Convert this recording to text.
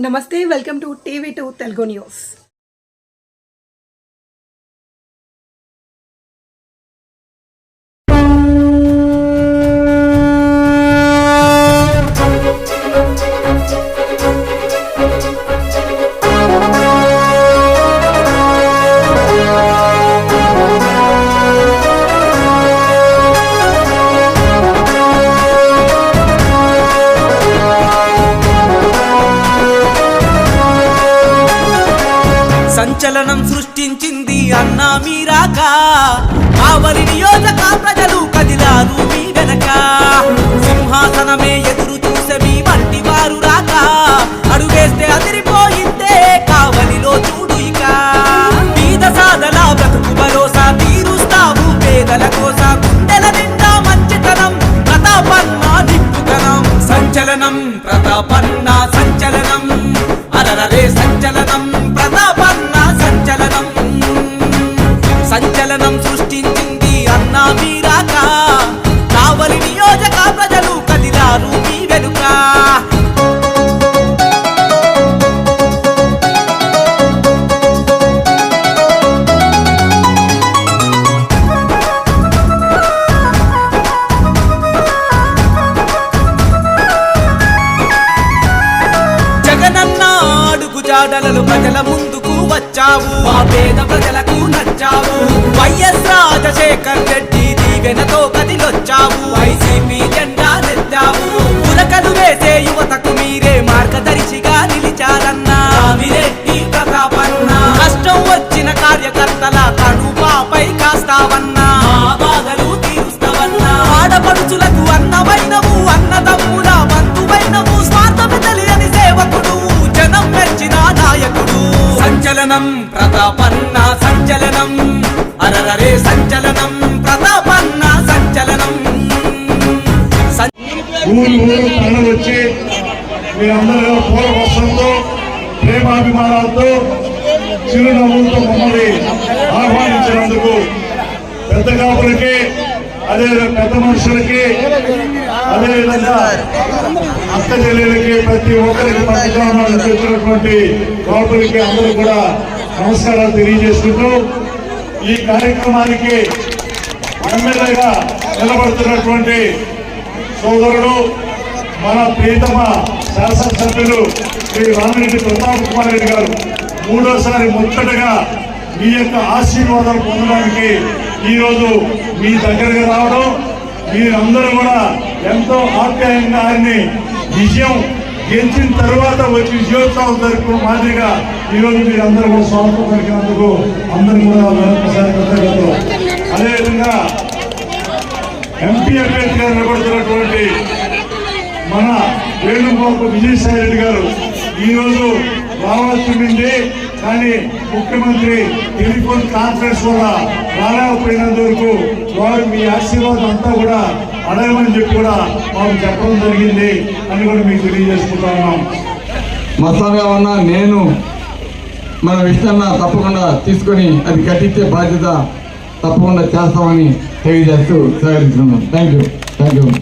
నమస్తే welcome to TV two Telugu news సంచలనం సృష్టించింది అన్నా మీరాక. కావలి నియోజక ప్రజలు కదిలారు మీ వెనక. సింహాసనమే ఎదురు చూసే మీ వంటి వారు రాక. అడుగేస్తే అదిరిపోయిందే కావలిలో చూడు ఇక. బీద సాదల బ్రతుకు భరోసా తీరుస్తావు పేదల కోస. గుండెల నిండా మంచితనం ప్రతాపన్న నిప్పుతనం సంచలనం ప్రతాపన్న సంచలనం. అడుగు ప్రజల ముందుకు వచ్చావు. మా పేద ప్రజలకు నచ్చావు. వైఎస్ రాజశేఖర్ రెడ్డి దీవెనతో కదిలొచ్చావు వైసీపీ జెండా సంచలనం ప్రతాపన్న సంచలనం. అరరరే సంచలనం ప్రతాపన్న సంచలనం. ఊరు ఊరు తరలి వచ్చి మీరందరూ పూల ప్రేమాభిమానాలతో చిరునవ్వులతో మమ్మల్ని ఆహ్వానించినందుకు పెద్ద కాపులకి అదే పెద్ద మనుషులకి అదేవిధంగా అక్క చెల్లెలకి ప్రతి ఒక్కరికి పట్టుకోవాలని చేస్తున్నటువంటి గౌరవులకి అందరూ కూడా నమస్కారాలు తెలియజేసుకుంటూ ఈ కార్యక్రమానికి ఎమ్మెల్యేగా నిలబడుతున్నటువంటి సోదరుడు మన ప్రీతమ శాసనసభ్యులు శ్రీ రామిరెడ్డి ప్రతాప్ కుమార్ రెడ్డి గారు. మూడోసారి ముచ్చటగా మీ యొక్క ఆశీర్వాదాలు పొందడానికి ఈరోజు మీ దగ్గరకు రావడం మీరందరూ కూడా ఎంతో ఆప్యాయంగా ఆయన్ని విజయం గెలిచిన తర్వాత వచ్చి విజయోత్సవం జరుపుకున్న మాదిరిగా ఈరోజు మీరందరూ కూడా స్వాగతం పలికినందుకు అందరూ కూడా మరొకసారి కృతజ్ఞతలు. అదేవిధంగా ఎంపీ అభ్యర్థిగా నిలబడుతున్నటువంటి మన వేణుగోపాల్ విజయసాయి రెడ్డి గారు ఈరోజు రావాల్సింది కానీ ముఖ్యమంత్రి టెలిఫోన్ కాన్ఫరెన్స్ వల్ల రాలేకపోయినందుకు వారు మీ ఆశీర్వాదం అంతా కూడా అడగమని చెప్పి కూడా మాకు చెప్పడం జరిగింది అని కూడా మీకు తెలియజేసుకుంటున్నాం ఉన్నాం. ఉన్న నేను మన విషయాన్న తప్పకుండా తీసుకొని అది కట్టించే బాధ్యత తప్పకుండా చేస్తామని తెలియజేస్తూ సహకరిస్తున్నాం. Thank you thank you